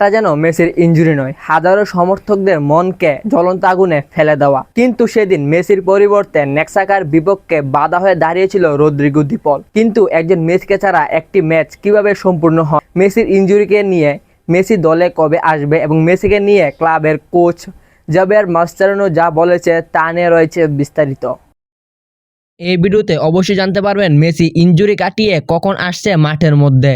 এটা যেন মেসির ইঞ্জুরি নয়। হাজারো সমর্থকদের মনকে জ্বলন্ত আগুনে ফেলে দেওয়া। কিন্তু সেদিন মেসির পরিবর্তে নেক্সাকার বিপক্ষে বাধা হয়ে দাঁড়িয়েছিল রদ্রিগো দিপল কিন্তু একজন মেসিকে ছাড়া একটি ম্যাচ কীভাবে সম্পূর্ণ হয়? মেসির ইঞ্জুরিকে নিয়ে মেসি দলে কবে আসবে এবং মেসিকে নিয়ে ক্লাবের কোচ জাবের মাস্টারনো যা বলেছে তা নিয়ে রয়েছে বিস্তারিত। এই ভিডিওতে অবশ্যই জানতে পারবেন মেসি ইনজুরি কাটিয়ে কখন আসছে মাঠের মধ্যে।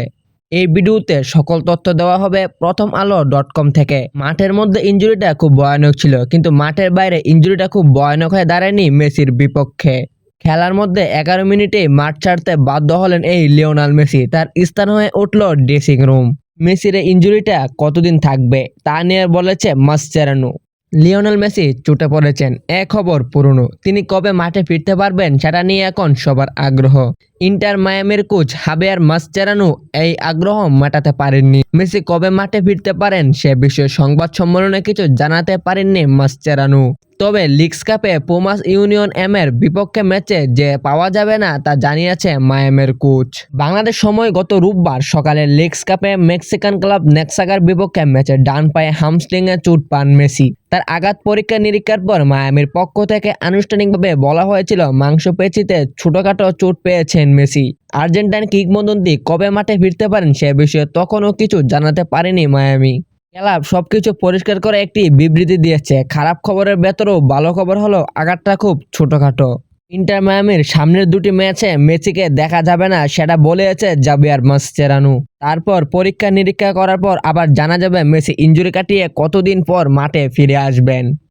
এই ভিডিওতে সকল তথ্য দেওয়া হবে প্রথম আলো ডট কম থেকে। মাঠের মধ্যে ইনজুরিটা খুব ভয়ানক ছিল, কিন্তু মাঠের বাইরে ইনজুরিটা খুব ভয়ানক হয়ে দাঁড়ায়নি মেসির বিপক্ষে। খেলার মধ্যে এগারো মিনিটে মাঠ ছাড়তে বাধ্য হলেন এই লিওনাল মেসি, তার স্থান হয়ে উঠল ড্রেসিং রুম। মেসির এই ইনজুরিটা কতদিন থাকবে তা নিয়ে বলেছে মাসচেরানো। লিওনেল মেসি চুটে পড়েছেন, এ খবর পুরনো। তিনি কবে মাঠে ফিরতে পারবেন সেটা নিয়ে এখন সবার আগ্রহ। ইন্টার মায়ামের কোচ হাবিয়ার মাসচেরানু এই আগ্রহ মেটাতে পারেননি। মেসি কবে মাঠে ফিরতে পারেন সে বিষয়ে সংবাদ সম্মেলনে কিছু জানাতে পারেননি মাসচেরানু। তবে লিগস কাপে পোমাস ইউনিয়ন এম এর বিপক্ষে ম্যাচে যে পাওয়া যাবে না তা জানিয়েছে মায়ামের কোচ। বাংলাদেশ সময় গত রোববার সকালে লিগস কাপে মেক্সিকান ক্লাব নেক্সাগার বিপক্ষে ম্যাচে ডান পায়ে হামস্ট্রিং এ চোট পান মেসি। তার আঘাত পরীক্ষা নিরীক্ষার পর মায়ামির পক্ষ থেকে আনুষ্ঠানিকভাবে বলা হয়েছিল মাংসপেশিতে ছোটখাটো চোট পেয়েছেন মেসি। আর্জেন্টাইন কিংবদন্তি কবে মাঠে ফিরতে পারেন সে বিষয়ে তখনও কিছু জানাতে পারেনি মায়ামি। ক্লাব সবকিছু পরিষ্কার করে একটি বিবৃতি দিয়েছে। খারাপ খবরের ভেতরেও ভালো খবর হলো আঘাতটা খুব ছোটখাটো। ইন্টার মায়ামির সামনের দুটি ম্যাচে মেসিকে দেখা যাবে না, সেটা বলেছে জাবিয়ার মাসচেরানু। তারপর পরীক্ষা নিরীক্ষা করার পর আবার জানা যাবে মেসি ইঞ্জুরি কাটিয়ে কতদিন পর মাঠে ফিরে আসবেন।